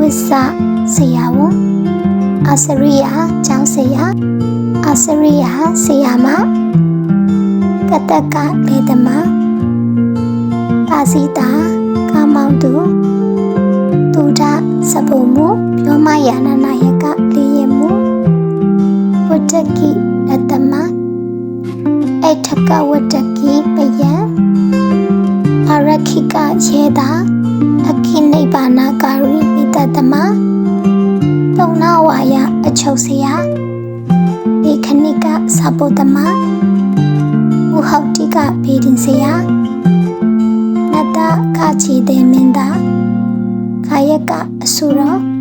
ဝိဆဆရာဝန်အာစရိယာကျောင်းဆရာအာစရိယာဆရာမကတကလေတမပါစီတာကာမောင်သူတူဒစပုံမူပြောမယာနနာယကလေးရမှုဝတ္တကိလတမအထကဝတ္တကိပယံအရခိကယေတာအခိနိဗ္ဗာနကာ ရိပိတတမပုံနာဝါယအချုပ်စရာဒီခဏိကသဗ္ဗတမမုဟောက်တိကဘေဒင်စရာနတ္တကချီတေမင်းတာခာယကအဆုရော